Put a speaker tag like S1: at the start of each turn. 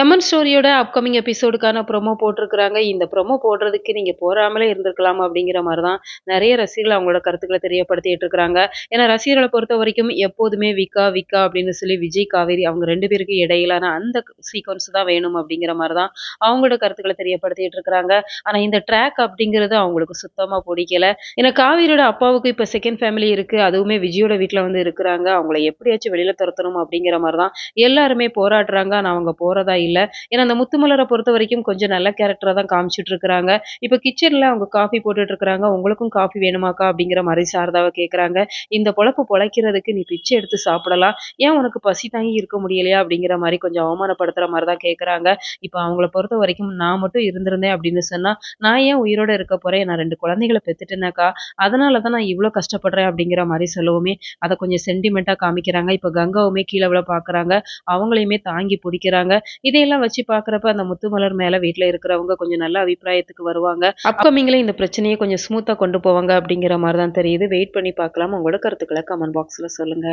S1: எமன் ஸ்டோரியோட upcoming எபிசோடுக்கான promo போட்டிருக்கிறாங்க. இந்த promo போடுறதுக்கு நீங்கள் போகாமலே இருந்திருக்கலாம் அப்படிங்கிற மாதிரி தான் நிறைய ரசிகர்கள் அவங்களோட கருத்துக்களை தெரியப்படுத்திட்டு இருக்கிறாங்க ஏன்னா ரசிகர்களை பொறுத்த வரைக்கும் எப்போதுமே விக்கா விக்கா அப்படின்னு சொல்லி விஜய் காவேரி அவங்க ரெண்டு பேருக்கு இடையிலான அந்த சீக்வன்ஸ் தான் வேணும் அப்படிங்கிற மாதிரி தான் அவங்களோட கருத்துக்களை தெரியப்படுத்திட்டு இருக்கிறாங்க ஆனால் இந்த ட்ராக் அப்படிங்கிறது அவங்களுக்கு சுத்தமாக பிடிக்கல. ஏன்னா காவேரியோட அப்பாவுக்கு இப்போ செகண்ட் ஃபேமிலி இருக்குது அதுவுமே விஜயோட வீட்டில் வந்து இருக்கிறாங்க. அவங்கள எப்படியாச்சும் வெளியில் துரத்தணும் அப்படிங்கிற மாதிரி தான் எல்லாருமே போராடுறாங்க. ஆனால் அவங்க போகிறதா இல்லை. ஏன்னா அந்த முத்துமலரை பொறுத்த வரைக்கும் கொஞ்சம் நல்ல கேரக்டராக தான் காமிச்சிட்டு இருக்கிறாங்க இப்போ கிச்சனில் அவங்க காஃபி போட்டுட்டு இருக்கிறாங்க உங்களுக்கும் காஃபி வேணுமாக்கா? அப்படிங்கிற மாதிரி சாரதாவை கேட்குறாங்க இந்த பொழப்பு பொழைக்கிறதுக்கு நீ பிச்சை எடுத்து சாப்பிடலாம். ஏன் உனக்கு பசி தாங்கி இருக்க முடியலையா? அப்படிங்கிற மாதிரி கொஞ்சம் அவமானப்படுத்துற மாதிரி தான் கேட்குறாங்க இப்போ அவங்கள பொறுத்த வரைக்கும் நான் மட்டும் இருந்திருந்தேன் அப்படின்னு சொன்னால் நான் ஏன் உயிரோட இருக்க போறேன்? நான் ரெண்டு குழந்தைகளை பெற்றுட்டேனாக்கா அதனால தான் நான் இவ்வளோ கஷ்டப்படுறேன் அப்படிங்கிற மாதிரி சொல்லவுமே. அதை கொஞ்சம் சென்டிமெண்ட்டாக காமிக்கிறாங்க. இப்போ கங்காவுமே கீழே விழ பார்க்குறாங்க அவங்களையுமே தாங்கி பிடிக்கிறாங்க. இதையெல்லாம் வச்சு பார்க்குறப்ப அந்த முத்துமலர் மேலே வீட்டில் இருக்கிறவங்க கொஞ்சம் நல்ல அபிப்பிராயத்துக்கு வருவாங்க. அப்கமிங்கில் இந்த பிரச்சனையை கொஞ்சம் ஸ்மூத்தாக கொண்டு போவாங்க அப்படிங்கிற மாதிரி தான் தெரியுது. வெயிட் பண்ணி பார்க்கலாம். உங்களோட கருத்துக்களை கமெண்ட் பாக்ஸில் சொல்லுங்கள்